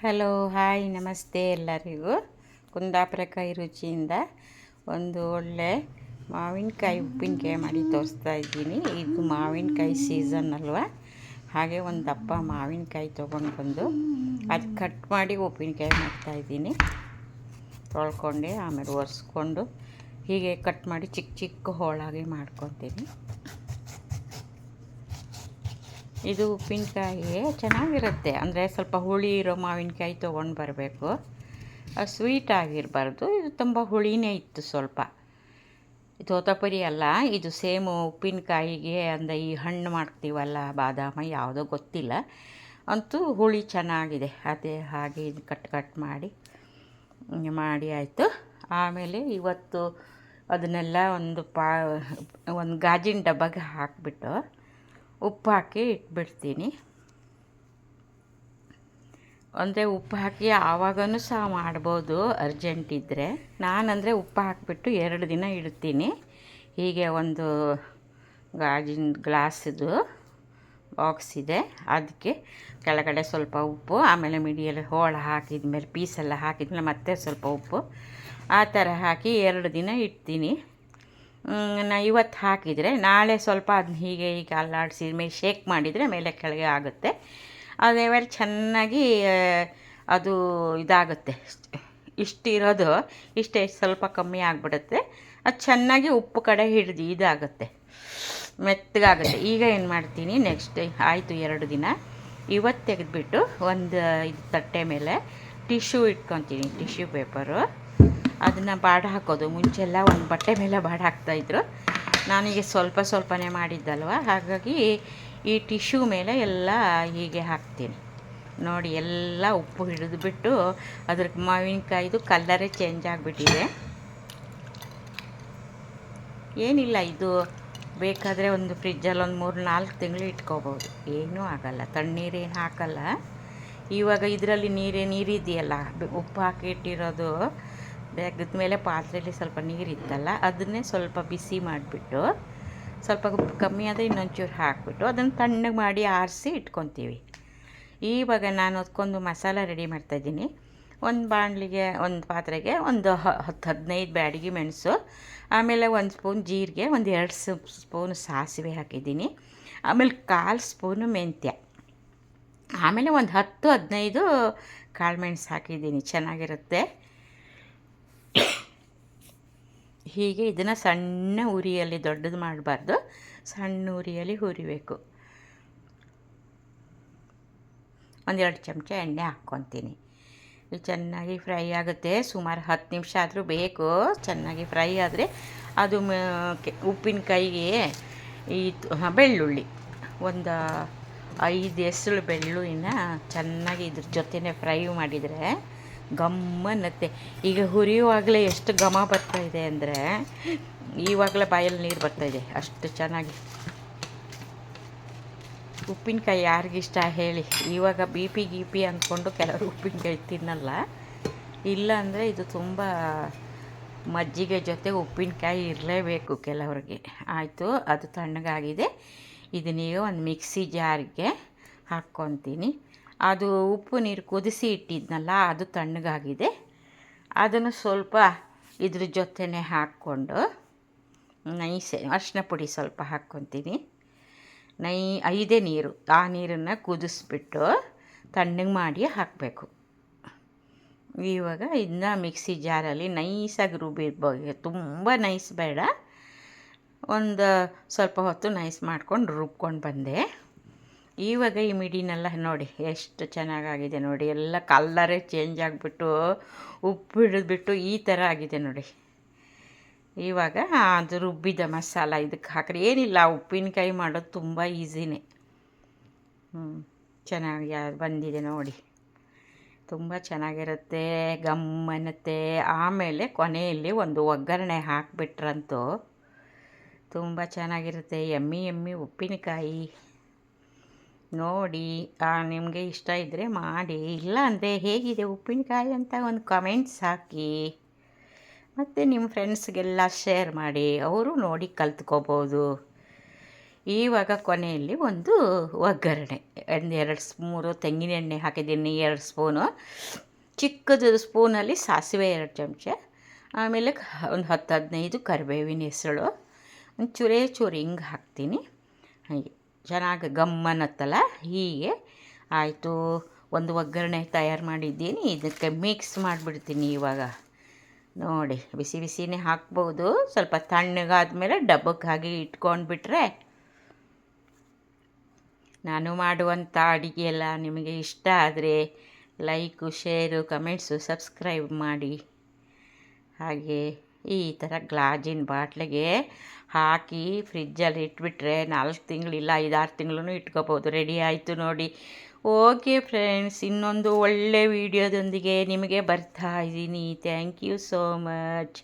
Hello hi ನಮಸ್ತೆ ಎಲ್ಲರಿಗೂ. ಕುಂದಾಪುರಕಾಯಿ ರುಚಿಯಿಂದ ಒಂದು ಒಳ್ಳೆ ಮಾವಿನಕಾಯಿ ಉಪ್ಪಿನಕಾಯಿ ಮಾಡಿ ತೋರಿಸ್ತಾ ಇದ್ದೀನಿ. ಇದು ಮಾವಿನಕಾಯಿ ಸೀಸನ್ ಅಲ್ವಾ? ಹಾಗೆ ಒಂದು ದಪ್ಪ ಮಾವಿನಕಾಯಿ ತೊಗೊಂಡು ಬಂದು ಅದು ಕಟ್ ಮಾಡಿ ಉಪ್ಪಿನಕಾಯಿ ಮಾಡ್ತಾಯಿದ್ದೀನಿ ತೊಳ್ಕೊಂಡು, ಆಮೇಲೆ ಒರೆಸ್ಕೊಂಡು, ಹೀಗೆ ಕಟ್ ಮಾಡಿ ಚಿಕ್ಕ ಚಿಕ್ಕ ಹೋಳಾಗಿ ಮಾಡ್ಕೊತೀನಿ. ಇದು ಉಪ್ಪಿನಕಾಯಿ ಚೆನ್ನಾಗಿರುತ್ತೆ. ಅಂದರೆ ಸ್ವಲ್ಪ ಹುಳಿ ಇರೋ ಮಾವಿನಕಾಯಿ ತೊಗೊಂಡು ಬರಬೇಕು. ಸ್ವೀಟ್ ಆಗಿರಬಾರ್ದು. ಇದು ತುಂಬ ಹುಳಿನೇ ಇತ್ತು ಸ್ವಲ್ಪ. ತೋತಾಪುರಿ ಅಲ್ಲ, ಇದು ಸೇಮು ಉಪ್ಪಿನಕಾಯಿಗೆ ಅಂದರೆ ಈ ಹಣ್ಣು ಮಾಡ್ತೀವಲ್ಲ, ಬಾದಾಮಿ, ಯಾವುದೋ ಗೊತ್ತಿಲ್ಲ. ಅಂತೂ ಹುಳಿ ಚೆನ್ನಾಗಿದೆ. ಅದೇ ಹಾಗೆ ಇದು ಕಟ್ ಕಟ್ ಮಾಡಿ ಮಾಡಿ ಆಯಿತು. ಆಮೇಲೆ ಇವತ್ತು ಅದನ್ನೆಲ್ಲ ಒಂದು ಪಾ, ಒಂದು ಗಾಜಿನ ಡಬ್ಬಗೆ ಹಾಕಿಬಿಟ್ಟು ಉಪ್ಪು ಹಾಕಿ ಇಟ್ಬಿಡ್ತೀನಿ. ಅಂದರೆ ಉಪ್ಪು ಹಾಕಿ ಆವಾಗನೂ ಸಹ ಮಾಡ್ಬೋದು ಅರ್ಜೆಂಟ್ ಇದ್ದರೆ ನಾನಂದರೆ ಉಪ್ಪು ಹಾಕಿಬಿಟ್ಟು ಎರಡು ದಿನ ಇಡ್ತೀನಿ. ಹೀಗೆ ಒಂದು ಗಾಜಿನ ಗ್ಲಾಸಿದು ಬಾಕ್ಸ್ ಇದೆ. ಅದಕ್ಕೆ ಕೆಳಗಡೆ ಸ್ವಲ್ಪ ಉಪ್ಪು, ಆಮೇಲೆ ಮಿಡಿಯಲ್ಲಿ ಹೋಳು ಹಾಕಿದ ಮೇಲೆ ಪೀಸೆಲ್ಲ ಹಾಕಿದ್ಮೇಲೆ ಮತ್ತೆ ಸ್ವಲ್ಪ ಉಪ್ಪು. ಆ ಥರ ಹಾಕಿ ಎರಡು ದಿನ ಇಡ್ತೀನಿ. ನಾ ಇವತ್ತು ಹಾಕಿದರೆ ನಾಳೆ ಸ್ವಲ್ಪ ಅದನ್ನ ಹೀಗೆ ಹೀಗೆ ಅಲ್ಲಾಡಿಸಿ ಮೇಲೆ ಶೇಕ್ ಮಾಡಿದರೆ ಮೇಲೆ ಕೆಳಗೆ ಆಗುತ್ತೆ. ಅದೇ ಮೇಲೆ ಚೆನ್ನಾಗಿ ಅದು ಇದಾಗುತ್ತೆ. ಇಷ್ಟಿರೋದು ಇಷ್ಟೇ, ಸ್ವಲ್ಪ ಕಮ್ಮಿ ಆಗಿಬಿಡುತ್ತೆ. ಅದು ಚೆನ್ನಾಗಿ ಉಪ್ಪು ಕಡೆ ಹಿಡಿದು ಇದಾಗುತ್ತೆ. ಮೆತ್ತಗಾಗುತ್ತೆ. ಈಗ ಏನು ಮಾಡ್ತೀನಿ ನೆಕ್ಸ್ಟ್ ಆಯಿತು ಎರಡು ದಿನ. ಇವತ್ತು ತೆಗೆದುಬಿಟ್ಟು ಒಂದು ಇದು ತಟ್ಟೆ ಮೇಲೆ ಟಿಶ್ಯೂ ಇಟ್ಕೊತೀನಿ ಟಿಶ್ಯೂ ಪೇಪರು ಅದನ್ನು ಬಾಡ ಹಾಕೋದು. ಮುಂಚೆಲ್ಲ ಒಂದು ಬಟ್ಟೆ ಮೇಲೆ ಬಾಡ ಹಾಕ್ತಾಯಿದ್ರು ನಾನೀಗ ಸ್ವಲ್ಪ ಸ್ವಲ್ಪನೇ ಮಾಡಿದ್ದಲ್ವ? ಹಾಗಾಗಿ ಈ ಟಿಶ್ಯೂ ಮೇಲೆ ಎಲ್ಲ ಹೀಗೆ ಹಾಕ್ತೀನಿ. ನೋಡಿ, ಎಲ್ಲ ಉಪ್ಪು ಹಿಡಿದುಬಿಟ್ಟು ಅದ್ರ ಮಾವಿನಕಾಯಿದು ಕಲ್ಲರೇ ಚೇಂಜ್ ಆಗಿಬಿಟ್ಟಿದೆ. ಏನಿಲ್ಲ, ಇದು ಬೇಕಾದರೆ ಒಂದು ಫ್ರಿಜ್ಜಲ್ಲಿ ಒಂದು ಮೂರು ನಾಲ್ಕು ತಿಂಗಳು ಇಟ್ಕೋಬೋದು. ಏನೂ ಆಗಲ್ಲ. ತಣ್ಣೀರೇನು ಹಾಕಲ್ಲ. ಇವಾಗ ಇದರಲ್ಲಿ ನೀರೇ ನೀರಿದೆಯಲ್ಲ? ಉಪ್ಪು ಹಾಕಿ ಇಟ್ಟಿರೋದು ತೆಗೆದ ಮೇಲೆ ಪಾತ್ರೆಯಲ್ಲಿ ಸ್ವಲ್ಪ ನೀರಿತ್ತಲ್ಲ ಅದನ್ನೇ ಸ್ವಲ್ಪ ಬಿಸಿ ಮಾಡಿಬಿಟ್ಟು ಸ್ವಲ್ಪ ಕಮ್ಮಿ ಆದರೆ ಇನ್ನೊಂಚೂರು ಹಾಕಿಬಿಟ್ಟು ಅದನ್ನು ತಣ್ಣಗೆ ಮಾಡಿ ಆರಿಸಿ ಇಟ್ಕೊತೀವಿ. ಈವಾಗ ನಾನು ಅದಕ್ಕೊಂದು ಮಸಾಲ ರೆಡಿ ಮಾಡ್ತಾಯಿದ್ದೀನಿ ಒಂದು ಬಾಣಲಿಗೆ, ಒಂದು ಪಾತ್ರೆಗೆ ಒಂದು ಹತ್ತು ಹದಿನೈದು ಬ್ಯಾಡಿಗೆ ಮೆಣಸು, ಆಮೇಲೆ ಒಂದು ಸ್ಪೂನ್ ಜೀರಿಗೆ, ಒಂದು ಎರಡು ಸ್ಪೂನ್ ಸಾಸಿವೆ ಹಾಕಿದ್ದೀನಿ. ಆಮೇಲೆ ಕಾಲು ಸ್ಪೂನು ಮೆಂತ್ಯ. ಆಮೇಲೆ ಒಂದು ಹತ್ತು ಹದಿನೈದು ಕಾಳು ಮೆಣಸು ಹಾಕಿದ್ದೀನಿ, ಚೆನ್ನಾಗಿರುತ್ತೆ. ಹೀಗೆ ಇದನ್ನು ಸಣ್ಣ ಉರಿಯಲ್ಲಿ ದೊಡ್ಡದು ಮಾಡಬಾರ್ದು. ಸಣ್ಣ ಉರಿಯಲ್ಲಿ ಹುರಿಬೇಕು. ಒಂದೆರಡು ಚಮಚ ಎಣ್ಣೆ ಹಾಕ್ಕೊತೀನಿ. ಇದು ಚೆನ್ನಾಗಿ ಫ್ರೈ ಆಗುತ್ತೆ. ಸುಮಾರು ಹತ್ತು ನಿಮಿಷ ಆದರೂ ಬೇಕು. ಚೆನ್ನಾಗಿ ಫ್ರೈ ಆದರೆ ಅದು ಉಪ್ಪಿನಕಾಯಿಗೆ ಈ ಬೆಳ್ಳುಳ್ಳಿ. ಒಂದು ಐದು ಹೆಸರು ಬೆಳ್ಳುಳ್ಳಿನ ಚೆನ್ನಾಗಿ ಇದ್ರ ಜೊತೆನೇ ಫ್ರೈ ಮಾಡಿದರೆ ಗಮ್ಮನ್ನತ್ತೆ ಈಗ ಹುರಿಯುವಾಗಲೇ ಎಷ್ಟು ಘಮ ಇದೆ ಅಂದರೆ ಈವಾಗಲೇ ಬಾಯಲ್ಲಿ ನೀರು ಬರ್ತಾಯಿದೆ ಅಷ್ಟು ಚೆನ್ನಾಗಿ. ಉಪ್ಪಿನಕಾಯಿ ಯಾರಿಗಿಷ್ಟ ಹೇಳಿ. ಇವಾಗ ಬಿ ಪಿ ಗಿ ಪಿ ಅಂದ್ಕೊಂಡು ಕೆಲವರು ಉಪ್ಪಿನಕಾಯಿ ತಿನ್ನಲ್ಲ. ಇಲ್ಲ ಅಂದರೆ ಇದು ತುಂಬ ಮಜ್ಜಿಗೆ ಜೊತೆ ಉಪ್ಪಿನಕಾಯಿ ಇರಲೇಬೇಕು ಕೆಲವ್ರಿಗೆ. ಆಯಿತು, ಅದು ತಣ್ಣಗಾಗಿದೆ. ಇದನ್ನೀಗ ಒಂದು ಮಿಕ್ಸಿ ಜಾರಿಗೆ ಹಾಕ್ಕೊತೀನಿ. ಅದು ಉಪ್ಪು ನೀರು ಕುದಿಸಿ ಇಟ್ಟಿದ್ನಲ್ಲ, ಅದು ತಣ್ಣಗಾಗಿದೆ. ಅದನ್ನು ಸ್ವಲ್ಪ ಇದ್ರ ಜೊತೆನೆ ಹಾಕ್ಕೊಂಡು, ನೈಸೆ ಅರಿಶಿನ ಪುಡಿ ಸ್ವಲ್ಪ ಹಾಕ್ಕೊತೀನಿ. ನೈ, ಐದೇ ನೀರು, ಆ ನೀರನ್ನು ಕುದಿಸ್ಬಿಟ್ಟು ತಣ್ಣಗೆ ಮಾಡಿ ಹಾಕಬೇಕು. ಇವಾಗ ಇದನ್ನ ಮಿಕ್ಸಿ ಜಾರಲ್ಲಿ ನೈಸಾಗಿ ರುಬ್ಬಿರ್ಬೋದು. ತುಂಬ ನೈಸ್ ಬೇಡ. ಒಂದು ಸ್ವಲ್ಪ ಹೊತ್ತು ನೈಸ್ ಮಾಡ್ಕೊಂಡು ರುಬ್ಕೊಂಡು ಬಂದೆ. ಇವಾಗ ಈ ಮಿಡಿನೆಲ್ಲ ನೋಡಿ, ಎಷ್ಟು ಚೆನ್ನಾಗಾಗಿದೆ ನೋಡಿ. ಎಲ್ಲ ಕಲ್ಲರೇ ಚೇಂಜ್ ಆಗಿಬಿಟ್ಟು, ಉಪ್ಪು ಹಿಡಿದ್ಬಿಟ್ಟು ಈ ಥರ ಆಗಿದೆ ನೋಡಿ. ಇವಾಗ ಅದು ರುಬ್ಬಿದ ಮಸಾಲ ಇದಕ್ಕೆ ಹಾಕ್ರೆ. ಏನಿಲ್ಲ, ಉಪ್ಪಿನಕಾಯಿ ಮಾಡೋದು ತುಂಬ ಈಸಿನೇ. ಹ್ಞೂ ಚೆನ್ನಾಗಿ ಬಂದಿದೆ ನೋಡಿ. ತುಂಬ ಚೆನ್ನಾಗಿರುತ್ತೆ ಗಮ್ಮನತ್ತೆ ಆಮೇಲೆ ಕೊನೆಯಲ್ಲಿ ಒಂದು ಒಗ್ಗರಣೆ ಹಾಕಿಬಿಟ್ರಂತೂ ತುಂಬ ಚೆನ್ನಾಗಿರುತ್ತೆ. ಎಮ್ಮಿ ಎಮ್ಮಿ ಉಪ್ಪಿನಕಾಯಿ. ನೋಡಿ ನಿಮಗೆ ಇಷ್ಟ ಇದ್ದರೆ ಮಾಡಿ. ಇಲ್ಲ ಅಂದರೆ ಹೇಗಿದೆ ಉಪ್ಪಿನಕಾಯಿ ಅಂತ ಒಂದು ಕಮೆಂಟ್ಸ್ ಹಾಕಿ ಮತ್ತು ನಿಮ್ಮ ಫ್ರೆಂಡ್ಸ್ಗೆಲ್ಲ ಶೇರ್ ಮಾಡಿ. ಅವರು ನೋಡಿ ಕಲ್ತ್ಕೋಬೋದು. ಇವಾಗ ಕೊನೆಯಲ್ಲಿ ಒಂದು ಒಗ್ಗರಣೆ. ಒಂದು ಎರಡು ಮೂರು ತೆಂಗಿನ ಎಣ್ಣೆ ಹಾಕಿದ್ದೀನಿ, ಎರಡು ಸ್ಪೂನು ಚಿಕ್ಕದು ಸ್ಪೂನಲ್ಲಿ ಸಾಸಿವೆ ಎರಡು ಚಮಚ. ಆಮೇಲೆ ಒಂದು ಹತ್ತು ಹದಿನೈದು ಕರಿಬೇವಿನ ಹೆಸಳು. ಒಂದು ಚೂರೇ ಚೂರು ಹಿಂಗೆ ಹಾಕ್ತೀನಿ. ಹಾಗೆ. ಚೆನ್ನಾಗಿ ಗಮ್ಮನತ್ತಲ್ಲ ಹೀಗೆ. ಆಯಿತು, ಒಂದು ಒಗ್ಗರಣೆ ತಯಾರು ಮಾಡಿದ್ದೀನಿ. ಇದಕ್ಕೆ ಮಿಕ್ಸ್ ಮಾಡಿಬಿಡ್ತೀನಿ ಇವಾಗ. ನೋಡಿ, ಬಿಸಿ ಬಿಸಿನೇ ಹಾಕ್ಬೋದು. ಸ್ವಲ್ಪ ತಣ್ಣಗಾದ್ಮೇಲೆ ಡಬ್ಬಕ್ಕೆ ಹಾಗೆ ಇಟ್ಕೊಂಡ್ಬಿಟ್ರೆ ನಾನು ಮಾಡುವಂಥ ಅಡುಗೆ ಎಲ್ಲ ನಿಮಗೆ ಇಷ್ಟ ಆದರೆ ಲೈಕು, ಶೇರು, ಕಮೆಂಟ್ಸು, ಸಬ್ಸ್ಕ್ರೈಬ್ ಮಾಡಿ. ಹಾಗೆ. ಈ ಥರ ಗ್ಲಾಜಿನ ಬಾಟ್ಲಿಗೆ ಹಾಕಿ ಫ್ರಿಜ್ಜಲ್ಲಿ ಇಟ್ಬಿಟ್ರೆ ನಾಲ್ಕು ತಿಂಗಳಿಲ್ಲ ಐದಾರು ತಿಂಗಳೂ ಇಟ್ಕೋಬೋದು. ರೆಡಿ ಆಯಿತು ನೋಡಿ. ಓಕೆ ಫ್ರೆಂಡ್ಸ್, ಇನ್ನೊಂದು ಒಳ್ಳೆ ವೀಡಿಯೋದೊಂದಿಗೆ ನಿಮಗೆ ಬರ್ತಾ ಇದ್ದೀನಿ. Thank you so much